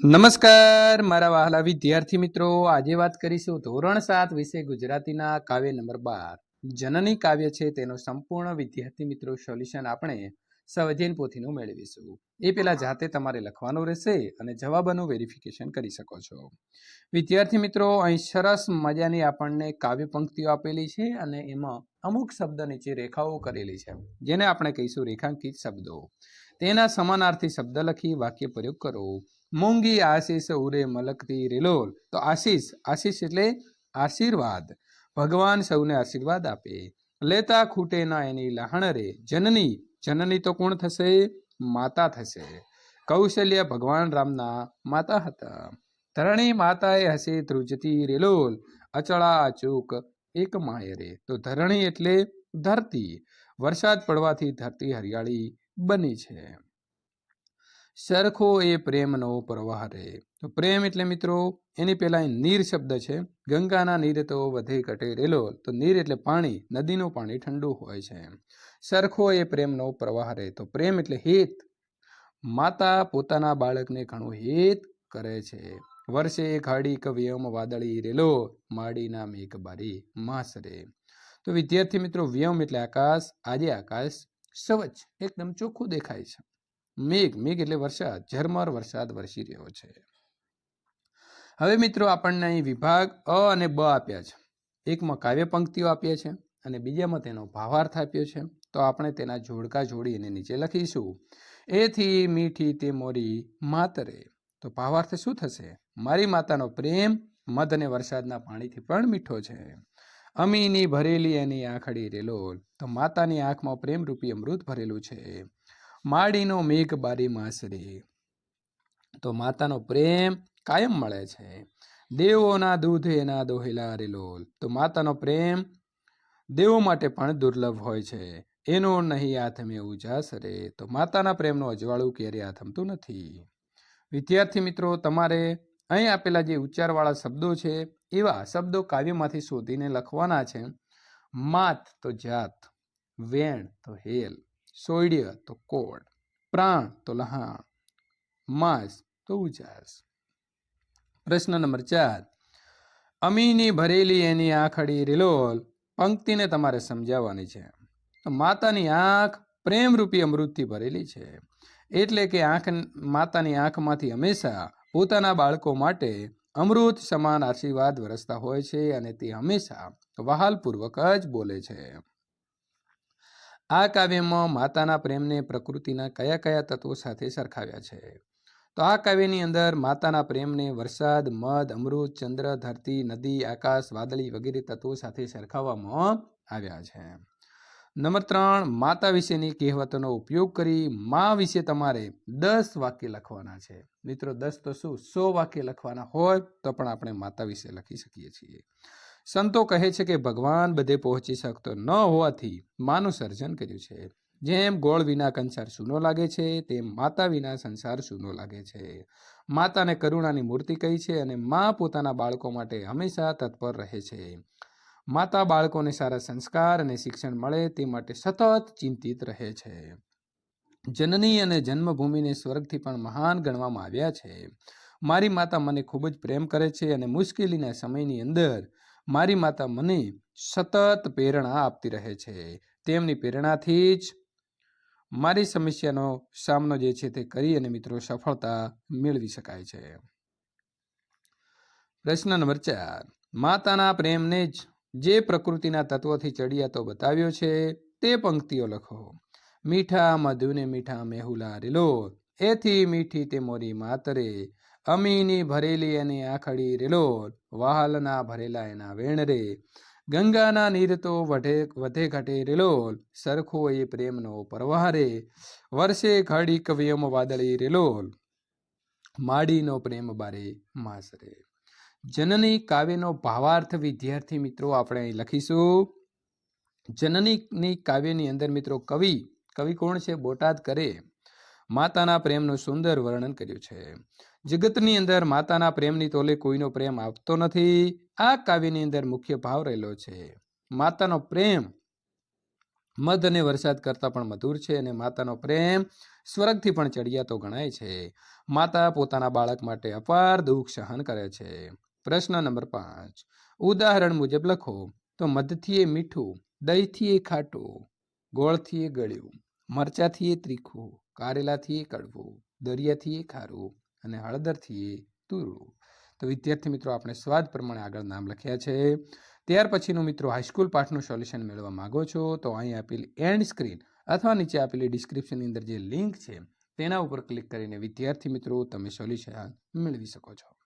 નમસ્કાર, મારા વહાલા વિદ્યાર્થી મિત્રો. આજે વાત કરીશું ધોરણ સાત વિશે ગુજરાતીના કાવ્ય નંબર બાર. જનની કાવ્ય છે તેનો સંપૂર્ણ વિદ્યાર્થી મિત્રો સોલ્યુશન આપણે સ્વઅધ્યયન પોથીનું મેળવીશું. એ પહેલા જાતે તમારે લખવાનું રહેશે અને જવાબોનું વેરિફિકેશન કરી શકો છો. વિદ્યાર્થી મિત્રો, અહીં સરસ મજાની આપણને કાવ્ય પંક્તિઓ આપેલી છે અને એમાં અમુક શબ્દ નીચે રેખાઓ કરેલી છે. જેને આપણે કહીશું રેખાંકિત શબ્દો. તેના સમાનાર્થી શબ્દ લખી વાક્ય પ્રયોગ કરો. મૂંગી આશીષ ઉરે મલકતી રેલોલ. તો આશીષ આશીષ એટલે આશીર્વાદ. ભગવાન સૌને આશીર્વાદ આપે. લેતા ખૂટે ના એની લહાણ રે. જનની જનની તો કોણ થશે? માતા થશે. કૌશલ્ય ભગવાન રામના માતા હતા. ધરણી માતાએ હશે ધ્રુજતી રેલોલ. અચળા અચૂક એક માય રે. તો ધરણી એટલે ધરતી. વરસાદ પડવાથી ધરતી હરિયાળી બની છે. સરખો એ પ્રેમનો પ્રવાહ રહે. તો પ્રેમ એટલે મિત્રો, એની પહેલા નીર શબ્દ છે. ગંગાના નીર તો વધે ઘટે રેલો. તો નીર એટલે પાણી, નદીનું પાણી ઠંડુ હોય છે. સરખો એ પ્રેમનો પ્રવાહ રહે. તો પ્રેમ એટલે હિત. માતા પોતાના બાળકને ઘણું હિત કરે છે. વર્ષે ખાડી કવ્યમ વાદળી રેલો. માડીના મેઘ બારી માસ રે. તો વિદ્યાર્થી મિત્રો, વ્યમ એટલે આકાશ. આજે આકાશ સવચ એકદમ ચોખ્ખું દેખાય છે. મેઘ મેઘ એટલે વરસાદ, ઝરમર વરસાદ વરસી રહ્યો છે. હવે મિત્રો આપણને અહીં વિભાગ અ અને બ આપ્યા છે. એકમાં કાવ્ય પંક્તિઓ આપ્યા છે અને બીજામાં તેનો ભાવાર્થ આપ્યો છે. તો આપણે તેના જોડકા જોડી અને નીચે લખીશું. એથી મીઠી તે મોરી માતરે. તો ભાવાર્થ શું થશે? મારી માતાનો પ્રેમ મધ અને વરસાદના પાણીથી પણ મીઠો છે. અમીની ભરેલી એની આંખડી રેલોલ. તો માતાની આંખમાં પ્રેમરૂપી અમૃત ભરેલું છે. માડીનો મેઘ બારી માસરી. તો માતાનો પ્રેમ કાયમ મળે છે. દેવોના દૂધ એના દોહેલા રેલોલ તો માતાનો પ્રેમ દેવો માટે પણ દુર્લભ હોય છે. એનો નહીં આથમે ઉજાસ રે. તો માતાના પ્રેમનું અજવાળું ક્યારે આથમતું નથી? વિદ્યાર્થી મિત્રો, તમારે અહીં આપેલા જે ઉચ્ચારવાળા શબ્દો છે, એવા શબ્દો કાવ્યમાંથી શોધીને લખવાના છે. માત તો જાત, વેણ તો હેલ. સોયડ્ય તો કોડ, પ્રાણ તો લહાણ, માસ તો ઉજાસ. પ્રશ્ન નંબર ચાર, અમીની ભરેલી એની આંખડી રિલોલ પંક્તિને તમારે સમજાવવાની છે. તો માતાની આંખ પ્રેમરૂપી અમૃતથી ભરેલી છે. એટલે કે આંખ, માતાની આંખમાંથી હંમેશા પોતાના બાળકો માટે અમૃત સમાન આશીર્વાદ વરસતા હોય છે અને તે હંમેશા વહાલપૂર્વક જ બોલે છે. આ કાવ્યમાં માતાના પ્રેમને પ્રકૃતિના કયા કયા તત્વો સાથે સરખાવ્યા છે? તો આ કાવ્યની અંદર માતાના પ્રેમને વરસાદ, મધ, અમૃત, ચંદ્ર, ધરતી, નદી, આકાશ, વાદળી વગેરે તત્વો સાથે સરખાવવામાં આવ્યા છે. નંબર ત્રણ, માતા વિશેની કહેવતોનો ઉપયોગ કરી મા વિશે તમારે દસ વાક્ય લખવાના છે. મિત્રો, દસ તો શું? સો વાક્ય લખવાના હોય તો પણ આપણે માતા વિશે લખી શકીએ છીએ. સંતો કહે છે કે ભગવાન બધે પહોંચી શકતો ન હોવાથી માનું સર્જન કર્યું છે. જેમ ગોળ વિના કંસાર સૂનો લાગે છે, તેમ માતા વિના સંસાર સૂનો લાગે છે. માતાને કરુણાની મૂર્તિ કહી છે અને મા પોતાના બાળકો માટે હંમેશા તત્પર રહે છે. માતા બાળકોને સારા સંસ્કાર અને શિક્ષણ મળે તે માટે સતત ચિંતિત રહે છે. જનની અને જન્મભૂમિને સ્વર્ગથી પણ મહાન ગણવામાં આવ્યા છે. મારી માતા મને ખૂબ જ પ્રેમ કરે છે અને મુશ્કેલીના સમયની અંદર મારી માતા મને સતત પ્રેરણા આપતી રહે છે. તેમની પ્રેરણાથી જ મારી સમસ્યાનો સામનો જે છે તે કરી અને મિત્રો સફળતા મેળવી શકાય છે. પ્રશ્ન નંબર ચાર. માતાના પ્રેમને જ જે પ્રકૃતિના તત્વોથી ચડિયાતો બતાવ્યો છે, તે પંક્તિઓ લખો. મીઠા મધુને મીઠા મેહુલા રેલો એથી મીઠી તે મોરી માતરે. અમીની ભરેલી એની આખડી રેલોલ, વાહલના ભરેલા એના વેણ રે ગંગાના નીર તો વઢે વધે ઘટે રેલોલ, સરખો એ પ્રેમનો પ્રવાહ રે વર્ષે ઘડી કવિયમ વાદળી રેલોલ, માડીનો પ્રેમ બારે માસરે જનની કાવ્યનો ભાવાર્થ વિદ્યાર્થી મિત્રો આપણે અહીં લખીશું. જનનીની કાવ્યની અંદર મિત્રો કવિ કવિ કોણ છે? બોટાદ કરે. માતાના પ્રેમનું સુંદર વર્ણન કર્યું છે. જગતની અંદર માતાના પ્રેમની તોલે કોઈનો પ્રેમ આપતો નથી. આ કાવ્યની અંદર મુખ્ય ભાવ રહેલો છે. માતાનો પ્રેમ મધ અને વરસાદ કરતાં પણ મધુર છે અને માતાનો પ્રેમ સ્વર્ગથી પણ ચડિયાતો ગણાય છે. માતા પોતાના બાળક માટે અપાર દુઃખ સહન કરે છે. પ્રશ્ન નંબર પાંચ. ઉદાહરણ મુજબ લખો, તો મધથી એ મીઠું, દહીંથી એ ખાટું, ગોળથી એ ગળ્યું, મરચાથી એ ત્રીખું, કારેલાથી એ કડવું, દરિયાથી એ ખારું અને હળદરથી એ તુરું. તો વિદ્યાર્થી મિત્રો, આપણે સ્વાદ પ્રમાણે આગળ નામ લખ્યા છે. ત્યાર પછીનું મિત્રો હાઈસ્કૂલ પાઠનું સોલ્યુશન મેળવવા માંગો છો, તો અહીં આપેલી એન્ડ સ્ક્રીન અથવા નીચે આપેલી ડિસ્ક્રિપ્શનની અંદર જે લિંક છે, તેના ઉપર ક્લિક કરીને વિદ્યાર્થી મિત્રો, તમે સોલ્યુશન મેળવી શકો છો.